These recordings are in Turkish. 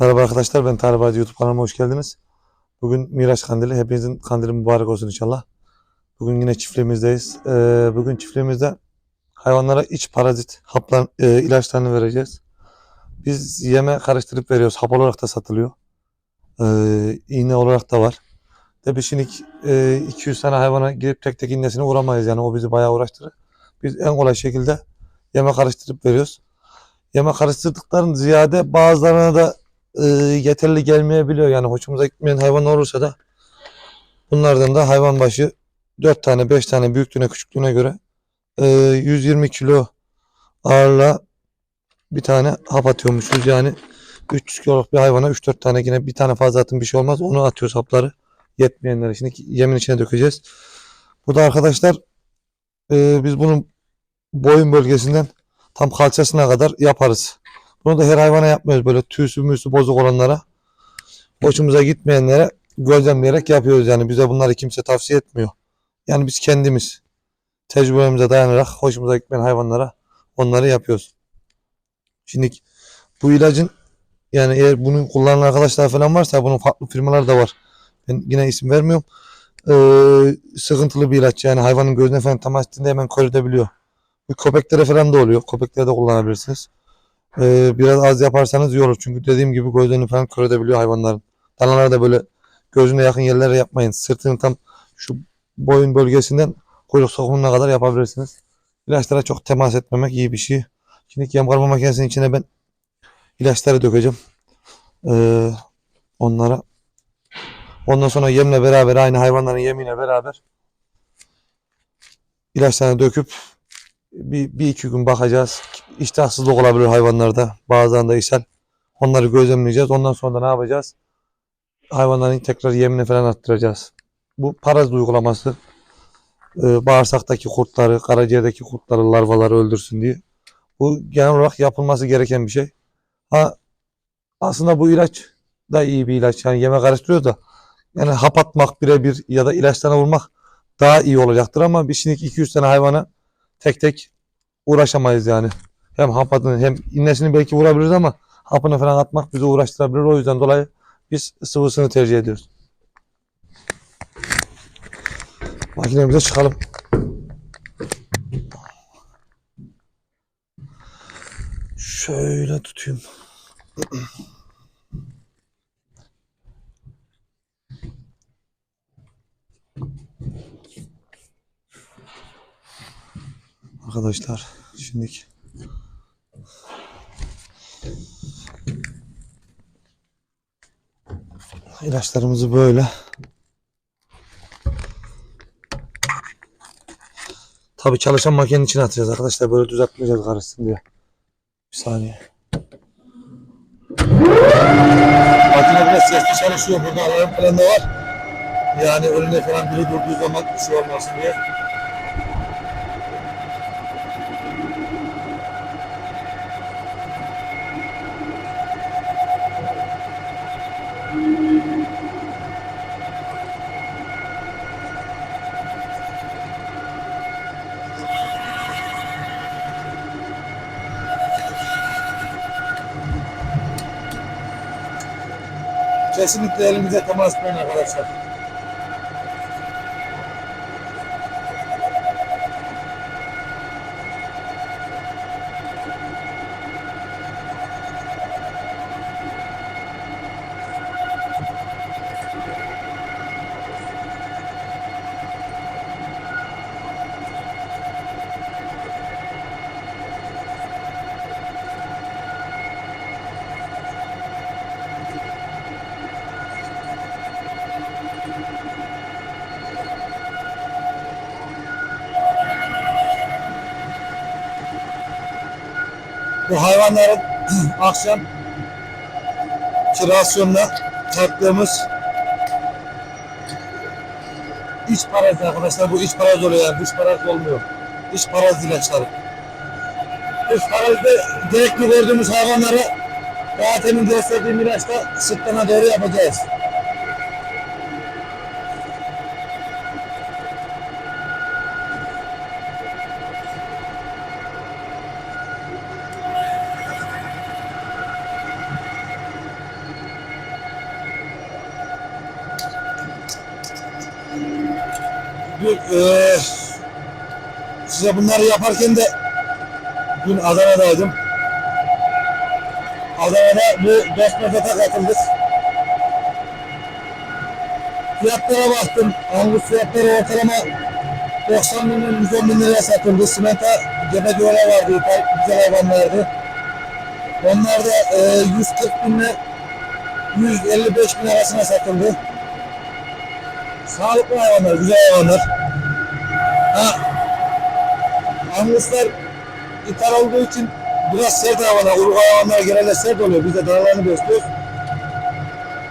Merhaba arkadaşlar ben Tarık Hacı YouTube kanalıma hoş geldiniz. Bugün Miraç Kandili. Hepinizin kandili mübarek olsun inşallah. Bugün yine çiftliğimizdeyiz. Ee, bugün çiftliğimizde hayvanlara iç parazit haplar, e, ilaçlarını vereceğiz. Biz yeme karıştırıp veriyoruz. Hap olarak da satılıyor. Ee, iğne olarak da var. Tabii şimdi e, 200 tane hayvana girip tek tek iğnesini vuramayız. Yani o bizi bayağı uğraştırır. Biz en kolay şekilde yeme karıştırıp veriyoruz. Yeme karıştırdıkların ziyade bazılarına da e, yeterli gelmeyebiliyor. Yani hoşumuza gitmeyen hayvan olursa da bunlardan da hayvan başı 4 tane 5 tane büyüklüğüne küçüklüğüne göre e, 120 kilo ağırla bir tane hap atıyormuşuz. Yani 300 kiloluk bir hayvana 3-4 tane yine bir tane fazla atın bir şey olmaz. Onu atıyoruz hapları. Yetmeyenleri şimdi yemin içine dökeceğiz. Bu da arkadaşlar e, biz bunun boyun bölgesinden tam kalçasına kadar yaparız. Bunu da her hayvana yapmıyoruz böyle tüysü müsü bozuk olanlara. Hoşumuza gitmeyenlere gözlemleyerek yapıyoruz yani bize bunları kimse tavsiye etmiyor. Yani biz kendimiz tecrübemize dayanarak hoşumuza gitmeyen hayvanlara onları yapıyoruz. Şimdi bu ilacın yani eğer bunu kullanan arkadaşlar falan varsa bunun farklı firmalar da var. Ben yine isim vermiyorum. Ee, sıkıntılı bir ilaç yani hayvanın gözüne falan temas ettiğinde hemen kör edebiliyor. Bu köpeklere falan da oluyor. Köpeklere de kullanabilirsiniz. Ee, biraz az yaparsanız iyi olur. Çünkü dediğim gibi gözlerini falan kör edebiliyor hayvanların. Danalara da böyle gözüne yakın yerlere yapmayın. Sırtını tam şu boyun bölgesinden kuyruk sokumuna kadar yapabilirsiniz. İlaçlara çok temas etmemek iyi bir şey. Şimdi yem karma makinesinin içine ben ilaçları dökeceğim. Ee, onlara. Ondan sonra yemle beraber aynı hayvanların yemiyle beraber ilaçlarını döküp bir, bir iki gün bakacağız. İştahsızlık olabilir hayvanlarda. Bazen de ishal. Onları gözlemleyeceğiz. Ondan sonra da ne yapacağız? Hayvanların tekrar yemini falan attıracağız. Bu parazit uygulaması e, bağırsaktaki kurtları, karaciğerdeki kurtları, larvaları öldürsün diye. Bu genel olarak yapılması gereken bir şey. Ha, aslında bu ilaç da iyi bir ilaç. Yani yeme karıştırıyor da yani hap atmak birebir ya da ilaçlarına vurmak daha iyi olacaktır ama bir şimdilik 200 tane hayvana tek tek uğraşamayız yani. Hem hap atın hem innesini belki vurabiliriz ama hapını falan atmak bizi uğraştırabilir. O yüzden dolayı biz sıvısını tercih ediyoruz. Makinemize çıkalım. Şöyle tutayım. Arkadaşlar şimdi ilaçlarımızı böyle Tabi çalışan makinenin içine atacağız arkadaşlar böyle düzeltmeyeceğiz karışsın diye. Bir saniye. Makine biraz sesli çalışıyor. Burada alarm falan var. Yani önünde falan biri durduğu zaman bir şey olmasın diye. Kesinlikle elimize temas etmeyin arkadaşlar. Bu hayvanların akşam kirasyonla taktığımız iç parazit arkadaşlar bu iç parazit oluyor yani dış parazit olmuyor. İç parazit ilaçları. Dış parazite gerekli gördüğümüz hayvanlara daha temin gösterdiğim ilaçla sırtlana doğru yapacağız. Bir, eee, size bunları yaparken de dün Adana'daydım. Adana'da bu Besmefet'e katıldık. Fiyatlara baktım. Angus fiyatları ortalama 90 bin 110 bin liraya satıldı. Simenta gebe göre vardı. Güzel hayvanlardı. Onlar da eee 140 bin ile 155 bin arasına satıldı. Sağlıklı hayvanlar, güzel hayvanlar. Ha, Anguslar ithal olduğu için biraz sert hayvanlar, uruk hayvanlar genelde sert oluyor. Biz de danalarını besliyoruz.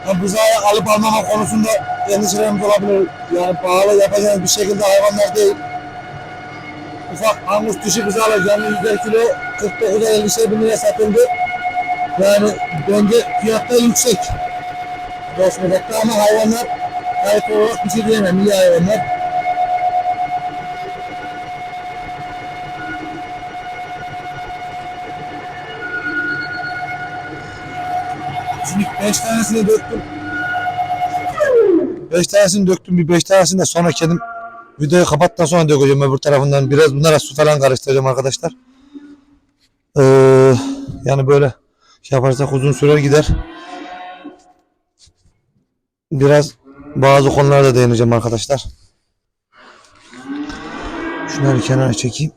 Ha, buzağı alıp almama konusunda endişelerimiz olabilir. Yani pahalı yapacağınız bir şekilde hayvanlar değil. Ufak Angus dişi buzağı canlı 100 kilo 49'a 50 bin liraya satıldı. Yani bence fiyatlar yüksek. Dostmedek'te ama hayvanlar kayıt olarak bir şey diyemem. İyi. Şimdi 5 tanesini döktüm. 5 tanesini döktüm. Bir 5 tanesini de sonra kendim videoyu kapattıktan sonra dökeceğim öbür tarafından. Biraz bunlara su falan karıştıracağım arkadaşlar. Ee, yani böyle şey yaparsak uzun süre gider. Biraz bazı konulara da değineceğim arkadaşlar. Şunları kenara çekeyim.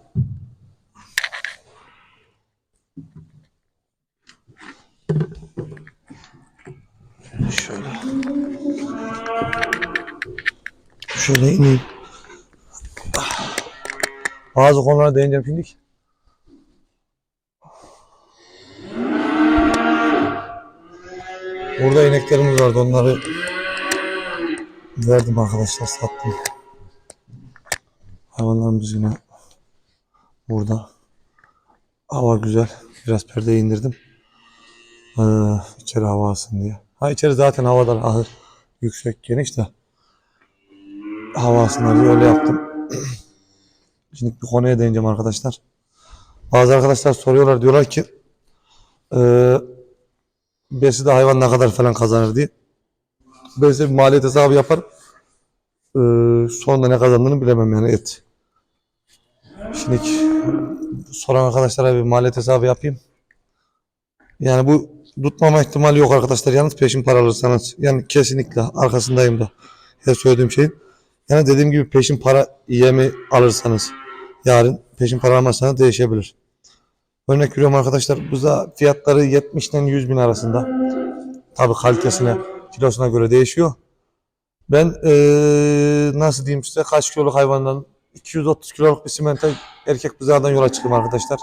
Şöyle. Şöyle ineyim. Bazı konulara değineceğim şimdi. Burada ineklerimiz vardı onları verdim arkadaşlar sattım. Hayvanlarımız yine burada. Hava güzel. Biraz perdeyi indirdim. Ee, içeri hava alsın diye. Ha içeri zaten havadan ahır yüksek geniş de hava alsınlar diye öyle yaptım. Şimdi bir konuya değineceğim arkadaşlar. Bazı arkadaşlar soruyorlar diyorlar ki eee besi de hayvan ne kadar falan kazanır diye. Size bir maliyet hesabı yaparım. Eee sonunda ne kazandığını bilemem yani et. Şimdi soran arkadaşlara bir maliyet hesabı yapayım. Yani bu tutmama ihtimali yok arkadaşlar. Yalnız peşin para alırsanız. Yani kesinlikle arkasındayım da. Her söylediğim şeyin. Yani dediğim gibi peşin para yemi alırsanız yarın peşin para almazsanız değişebilir. Örnek veriyorum arkadaşlar buza fiyatları 70'den 100 bin arasında. Tabi kalitesine kilosuna göre değişiyor. Ben eee, nasıl diyeyim size kaç kiloluk hayvandan 230 kiloluk bir simente erkek buzağdan yola çıktım arkadaşlar.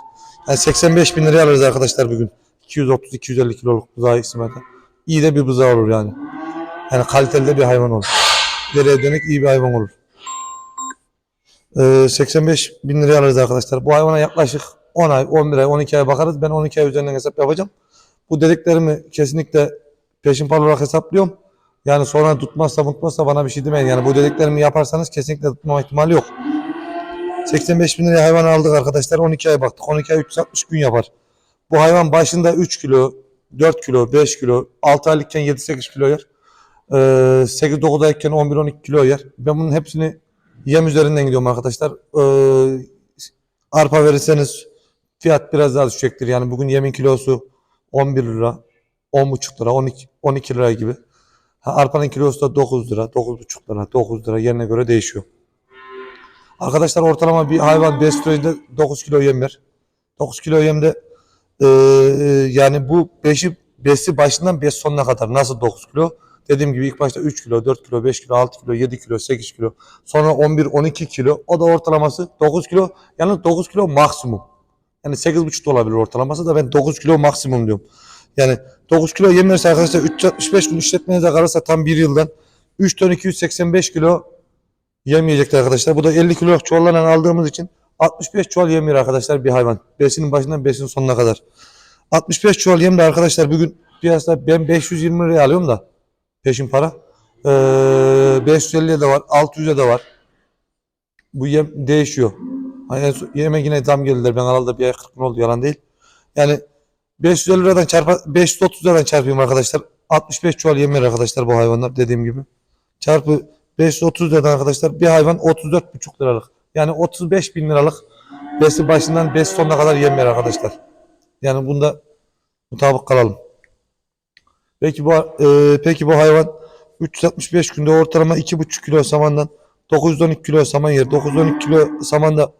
Yani 85 bin liraya alırız arkadaşlar bugün. 230-250 kiloluk buzağı simente. İyi de bir buzağı olur yani. Yani kaliteli de bir hayvan olur. İleriye dönük iyi bir hayvan olur. Ee, 85 bin liraya alırız arkadaşlar. Bu hayvana yaklaşık 10 ay, 11 ay, 12 ay bakarız. Ben 12 ay üzerinden hesap yapacağım. Bu dediklerimi kesinlikle peşin para olarak hesaplıyorum. Yani sonra tutmazsa tutmazsa bana bir şey demeyin. Yani bu dediklerimi yaparsanız kesinlikle tutmama ihtimali yok. 85 bin liraya hayvan aldık arkadaşlar. 12 ay baktık. 12 ay 360 gün yapar. Bu hayvan başında 3 kilo, 4 kilo, 5 kilo, 6 aylıkken 7-8 kilo yer. Ee, 8-9 ayken 11-12 kilo yer. Ben bunun hepsini yem üzerinden gidiyorum arkadaşlar. Ee, arpa verirseniz fiyat biraz daha düşecektir. Yani bugün yemin kilosu 11 lira, 10,5 lira, 12, 12 lira gibi. Ha, arpanın kilosu da 9 lira, 9,5 lira, 9 lira yerine göre değişiyor. Arkadaşlar ortalama bir hayvan besliyor 9 kilo yem yer. 9 kilo yemde ee, yani bu beşi besi başından bes sonuna kadar nasıl 9 kilo? Dediğim gibi ilk başta 3 kilo, 4 kilo, 5 kilo, 6 kilo, 7 kilo, 8 kilo. Sonra 11, 12 kilo. O da ortalaması 9 kilo. Yani 9 kilo maksimum. Yani 8,5 da olabilir ortalaması da ben 9 kilo maksimum diyorum. Yani 9 kilo yem verirse arkadaşlar 365 gün işletmenize kalırsa tam bir yıldan 3 ton 285 kilo yem yiyecekler arkadaşlar. Bu da 50 kiloluk çuvallarla aldığımız için 65 çuval yem arkadaşlar bir hayvan. Besinin başından besinin sonuna kadar. 65 çuval yem arkadaşlar bugün piyasada ben 520 liraya alıyorum da peşin para. Ee, 550'ye de var, 600'e de var. Bu yem değişiyor. Hani yeme yine zam geldiler. Ben da bir ay 40 gün oldu yalan değil. Yani 550 liradan çarpa 530 liradan çarpayım arkadaşlar. 65 çuval yem arkadaşlar bu hayvanlar dediğim gibi. Çarpı 530 liradan arkadaşlar bir hayvan 34,5 liralık. Yani 35 bin liralık besi başından besi sonuna kadar yem arkadaşlar. Yani bunda mutabık kalalım. Peki bu e, peki bu hayvan 365 günde ortalama 2,5 kilo samandan 912 kilo saman yer. 912 kilo samanda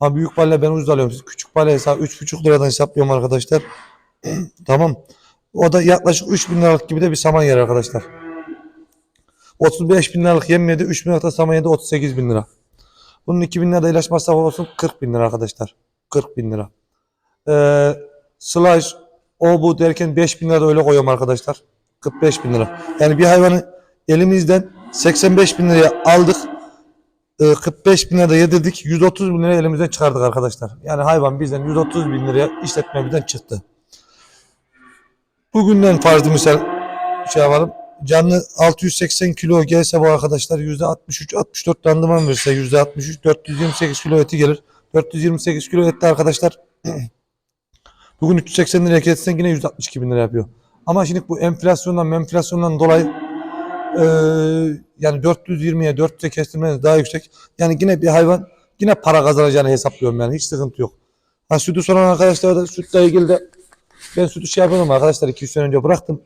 ha büyük balyayı ben ucuz alıyorum. Küçük balyayı hesap 3,5 liradan hesaplıyorum arkadaşlar. tamam. O da yaklaşık 3000 liralık gibi de bir saman yer arkadaşlar. 35 bin liralık yem yedi, 3 bin liralık da saman yedi 38 bin lira. Bunun 2000 lira da ilaç masrafı olsun 40 bin lira arkadaşlar. 40 bin lira. Ee, slash o bu derken 5 bin lira da öyle koyuyorum arkadaşlar. 45 bin lira. Yani bir hayvanı elimizden 85 bin liraya aldık. Ee, 45 bin lira da yedirdik. 130 bin lira elimizden çıkardık arkadaşlar. Yani hayvan bizden 130 bin liraya işletmemizden çıktı. Bugünden farzı misal şey yapalım. Canlı 680 kilo gelse bu arkadaşlar %63-64 randıman verirse %63 428 kilo eti gelir. 428 kilo ette arkadaşlar bugün 380 liraya ketsen yine 162 bin lira yapıyor. Ama şimdi bu enflasyondan enflasyondan dolayı eee yani 420'ye 400'e kestirmeniz daha yüksek. Yani yine bir hayvan yine para kazanacağını hesaplıyorum yani hiç sıkıntı yok. Ha sütü soran arkadaşlar da sütle ilgili de ben sütü şey yapıyordum arkadaşlar 200 sene önce bıraktım.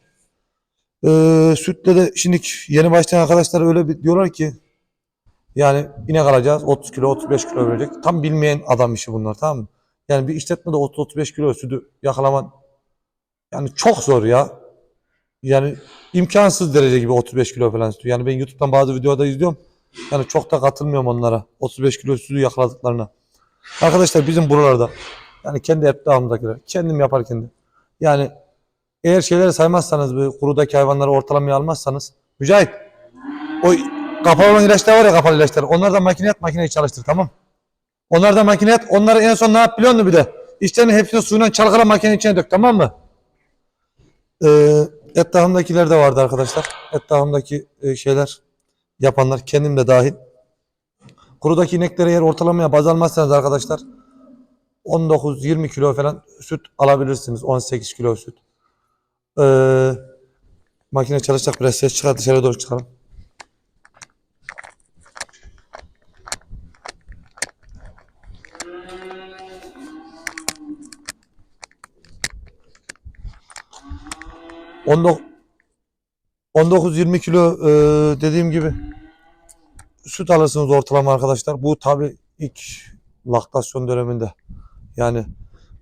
Ee, sütle de şimdi yeni başlayan arkadaşlar öyle bir diyorlar ki yani inek alacağız 30 kilo 35 kilo verecek. Tam bilmeyen adam işi bunlar tamam mı? Yani bir işletmede 30-35 kilo sütü yakalaman yani çok zor ya. Yani imkansız derece gibi 35 kilo falan sütü. Yani ben YouTube'dan bazı videoda izliyorum. Yani çok da katılmıyorum onlara. 35 kilo sütü yakaladıklarına. Arkadaşlar bizim buralarda yani kendi etrafımdakiler kendim yaparken de yani eğer şeyleri saymazsanız bu kurudaki hayvanları ortalamaya almazsanız Mücahit o kapalı olan ilaçlar var ya kapalı ilaçlar onlardan makine yat makineyi çalıştır tamam Onlardan makine yat onları en son ne yap biliyor musun bir de İçlerini hepsini suyuna çalkala makinenin içine dök tamam mı? Ee, etrafımdakiler de vardı arkadaşlar. Etrafımdaki e, şeyler yapanlar kendim de dahil. Kurudaki ineklere eğer ortalamaya baz almazsanız arkadaşlar 19-20 kilo falan süt alabilirsiniz. 18 kilo süt. Ee, makine çalışacak biraz ses çıkar dışarı doğru çıkalım. On dok- 19-20 kilo e, dediğim gibi süt alırsınız ortalama arkadaşlar. Bu tabi ilk laktasyon döneminde. Yani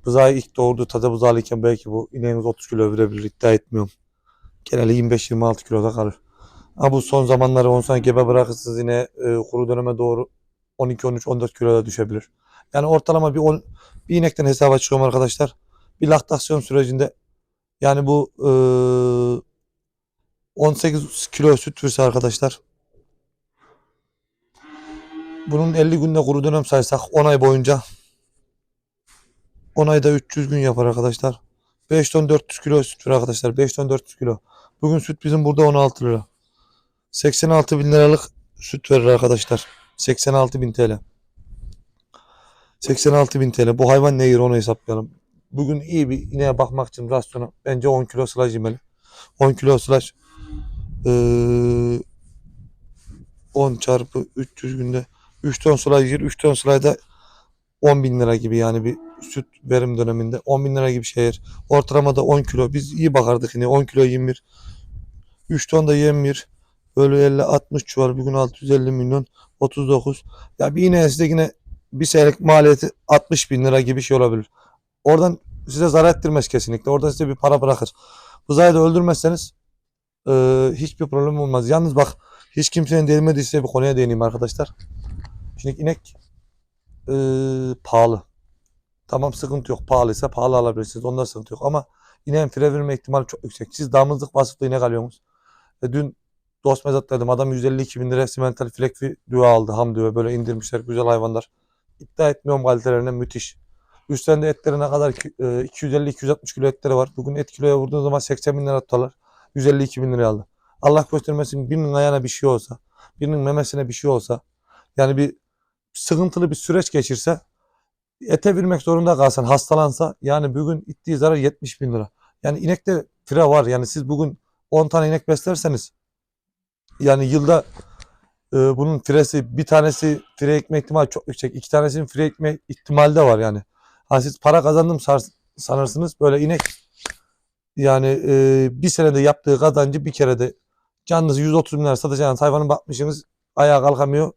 buzağı ilk doğurduğu tadı buzağlıyken belki bu ineğiniz 30 kilo verebilir iddia etmiyorum. Genelde 25-26 kiloda kalır. Ama bu son zamanları 10 sene gebe bırakırsınız yine e, kuru döneme doğru 12-13-14 kiloda düşebilir. Yani ortalama bir, 10, bir inekten hesaba çıkıyorum arkadaşlar. Bir laktasyon sürecinde yani bu e, 18 kilo süt verse arkadaşlar bunun 50 günde kuru dönem saysak 10 ay boyunca 10 ayda 300 gün yapar arkadaşlar. 5 ton 400 kilo süt var arkadaşlar. 5 ton 400 kilo. Bugün süt bizim burada 16 lira. 86 bin liralık süt verir arkadaşlar. 86 bin TL. 86 bin TL. Bu hayvan ne onu hesaplayalım. Bugün iyi bir ineğe bakmak için rasyona bence 10 kilo sılaj yemeli. 10 kilo sılaj eee 10 çarpı 300 günde 3 ton sılaj yer. 3 ton sılajda 10 bin lira gibi yani bir süt verim döneminde 10 bin lira gibi yer. Ortalamada 10 kilo. Biz iyi bakardık yine 10 kilo 21. 3 ton da yem yer. Böyle 50 60 çuval bugün 650 milyon 39. Ya bir yine size yine bir senelik maliyeti 60 bin lira gibi şey olabilir. Oradan size zarar ettirmez kesinlikle. Orada size bir para bırakır. Buzayı da öldürmezseniz e, hiçbir problem olmaz. Yalnız bak hiç kimsenin değinmediği size bir konuya değineyim arkadaşlar. Şimdi inek e, pahalı. Tamam sıkıntı yok. Pahalıysa pahalı alabilirsiniz. Onda sıkıntı yok. Ama ineğin fire verme ihtimali çok yüksek. Siz damızlık vasıflı inek alıyorsunuz. E, dün dost mezatladım. Adam 152 bin lira simental flekfi düve aldı. Ham düve. Böyle indirmişler. Güzel hayvanlar. İddia etmiyorum kalitelerine müthiş. Üstlerinde etleri ne kadar ki- e, 250-260 kilo etleri var. Bugün et kiloya vurduğun zaman 80 bin lira tutarlar. 152 bin liraya aldı. Allah göstermesin birinin ayağına bir şey olsa, birinin memesine bir şey olsa, yani bir sıkıntılı bir süreç geçirse, ete vermek zorunda kalsan, hastalansa, yani bugün ittiği zarar 70 bin lira. Yani inekte fire var. Yani siz bugün 10 tane inek beslerseniz, yani yılda Ee, bunun firesi bir tanesi fire ekme ihtimali çok yüksek. iki tanesinin fire ekme ihtimali de var yani. Ha siz para kazandım sanırsınız böyle inek yani e, bir senede yaptığı kazancı bir kerede canınızı 130 bin lira satacağınız hayvanın bakmışsınız ayağa kalkamıyor.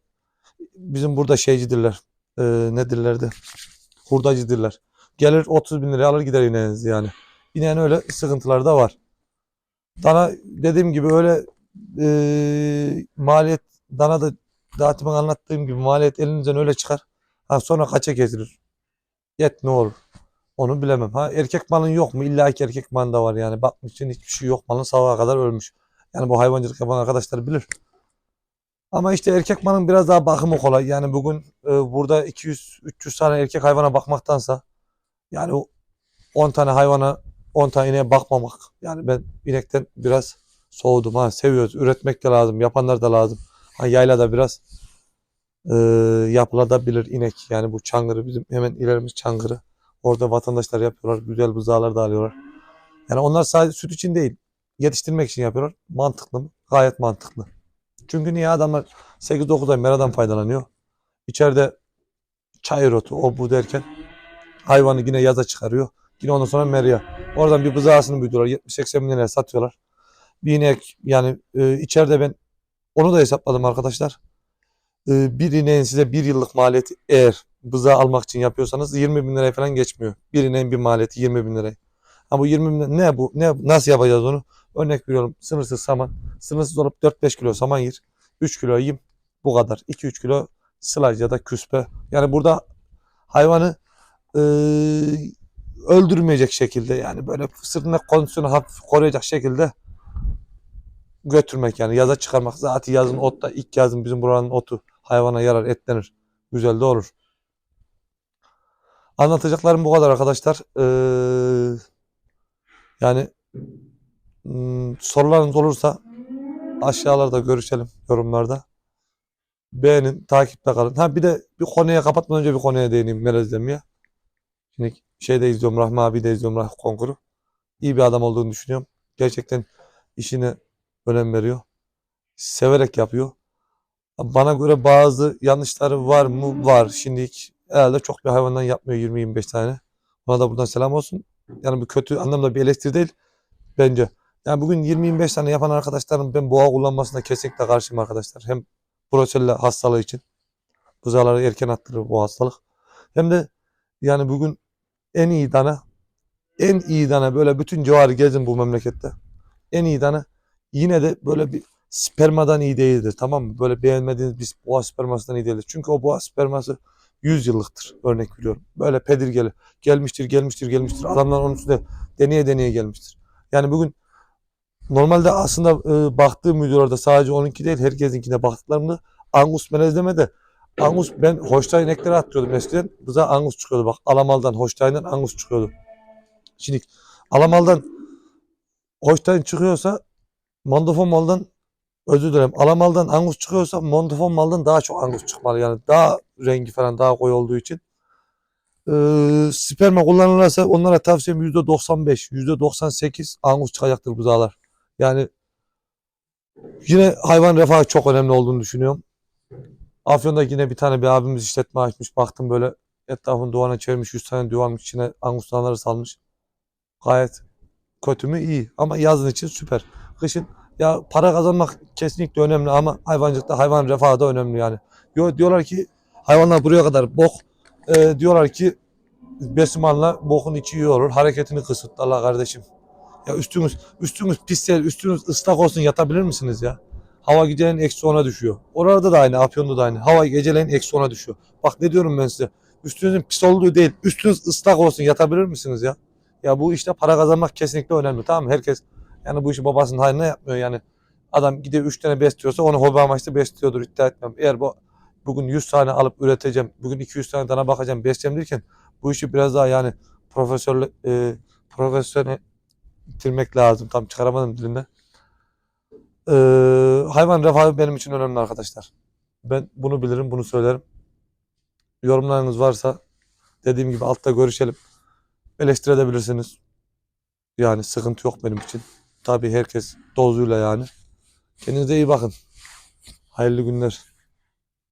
Bizim burada şeycidirler. E, nedirlerdi? Hurdacıdırlar. Gelir 30 bin liraya alır gider ineğinizi yani. İneğin öyle sıkıntıları da var. Dana dediğim gibi öyle e, maliyet dana da daha demin anlattığım gibi maliyet elinizden öyle çıkar. Ha sonra kaça getirir? Yet ne olur? Onu bilemem. Ha erkek malın yok mu? İlla ki erkek malın da var yani. Bakmışsın hiçbir şey yok. Malın sabaha kadar ölmüş. Yani bu hayvancılık yapan arkadaşlar bilir. Ama işte erkek malın biraz daha bakımı kolay. Yani bugün e, burada 200-300 tane erkek hayvana bakmaktansa yani o 10 tane hayvana 10 tane ineğe bakmamak. Yani ben inekten biraz soğudum. Ha seviyoruz. Üretmek de lazım. Yapanlar da lazım. Ha yaylada biraz e, yapılabilir inek. Yani bu çangırı bizim hemen ilerimiz çangırı. Orada vatandaşlar yapıyorlar. Güzel buzağlar da alıyorlar. Yani onlar sadece süt için değil. Yetiştirmek için yapıyorlar. Mantıklı mı? Gayet mantıklı. Çünkü niye adamlar 8-9 ay meradan faydalanıyor. İçeride çayır otu o bu derken hayvanı yine yaza çıkarıyor. Yine ondan sonra merya. Oradan bir bızağısını büyütüyorlar. 70-80 bin liraya satıyorlar. Bir inek yani e, içeride ben onu da hesapladım arkadaşlar. E, bir ineğin size bir yıllık maliyeti eğer bızağı almak için yapıyorsanız 20 bin liraya falan geçmiyor. Bir ineğin bir maliyeti 20 bin liraya. Ha bu 20 bin ne bu? Ne, nasıl yapacağız onu? Örnek veriyorum sınırsız saman. Sınırsız olup 4-5 kilo saman yer. 3 kilo yiyeyim. Bu kadar. 2-3 kilo sılaj ya da küspe. Yani burada hayvanı e, öldürmeyecek şekilde yani böyle sırtına kondisyonu hafif koruyacak şekilde götürmek yani yaza çıkarmak. Zaten yazın ot da ilk yazın bizim buranın otu hayvana yarar etlenir. Güzel de olur. Anlatacaklarım bu kadar arkadaşlar. Ee, yani sorularınız olursa aşağılarda görüşelim yorumlarda. Beğenin, takipte kalın. Ha bir de bir konuya kapatmadan önce bir konuya değineyim Melez Demya. Şimdi şeyde izliyorum Rahmi abi de izliyorum Rahmi Konkur'u. İyi bir adam olduğunu düşünüyorum. Gerçekten işine önem veriyor. Severek yapıyor. Bana göre bazı yanlışları var mı? Var. Şimdi herhalde çok bir hayvandan yapmıyor 20-25 tane. Ona da buradan selam olsun. Yani bu kötü anlamda bir eleştiri değil bence. Yani bugün 20-25 tane yapan arkadaşların ben boğa kullanmasına kesinlikle karşıyım arkadaşlar. Hem brusella hastalığı için. Buzağları erken attırır bu hastalık. Hem de yani bugün en iyi dana en iyi dana böyle bütün civarı gezin bu memlekette. En iyi dana yine de böyle bir spermadan iyi değildir. Tamam mı? Böyle beğenmediğiniz bir boğa spermasından iyi değildir. Çünkü o boğa sperması 100 yıllıktır. Örnek veriyorum. Böyle pedirgeli. Gelmiştir, gelmiştir, gelmiştir. Adamlar onun üstünde deneye deneye gelmiştir. Yani bugün normalde aslında e, baktığım videolarda sadece onunki değil herkesinkine baktıklarımda Angus melezleme de Angus ben Holstein inekleri attırıyordum eskiden. Bize Angus çıkıyordu bak. Alamal'dan Holstein'den Angus çıkıyordu. Şimdi Alamal'dan Holstein çıkıyorsa Mondofon maldan özür dilerim. Alamal'dan Angus çıkıyorsa Mondofon maldan daha çok Angus çıkmalı. Yani daha rengi falan daha koyu olduğu için. Ee, sperma kullanılırsa onlara tavsiyem %95, %98 Angus çıkacaktır buzağlar. Yani yine hayvan refahı çok önemli olduğunu düşünüyorum. Afyon'da yine bir tane bir abimiz işletme açmış. Baktım böyle etrafını duvara çevirmiş. 100 tane duvarmış içine Angus danaları salmış. Gayet kötü mü? iyi. Ama yazın için süper. Kışın ya para kazanmak kesinlikle önemli ama hayvancılıkta hayvan refahı da önemli yani. Yo, diyorlar ki hayvanlar buraya kadar bok. Ee, diyorlar ki besimanla bokun içi iyi olur. Hareketini kısıtlarlar kardeşim. Ya üstünüz üstünüz pis değil, üstünüz ıslak olsun yatabilir misiniz ya? Hava geceleyin eksi 10'a düşüyor. Orada da aynı, Afyon'da da aynı. Hava geceleyin eksi 10'a düşüyor. Bak ne diyorum ben size. Üstünüzün pis olduğu değil, üstünüz ıslak olsun yatabilir misiniz ya? Ya bu işte para kazanmak kesinlikle önemli tamam mı? Herkes yani bu işi babasının hayrına yapmıyor yani. Adam gidiyor 3 tane besliyorsa onu hobi amaçlı besliyordur iddia etmem. Eğer bu bugün 100 tane alıp üreteceğim, bugün 200 tane dana bakacağım, besleyeceğim derken bu işi biraz daha yani profesör e, profesyonel bitirmek lazım. Tam çıkaramadım dilimden. Ee, hayvan refahı benim için önemli arkadaşlar. Ben bunu bilirim, bunu söylerim. Yorumlarınız varsa dediğim gibi altta görüşelim. Eleştirebilirsiniz. Yani sıkıntı yok benim için. Tabii herkes dozuyla yani. Kendinize iyi bakın. Hayırlı günler.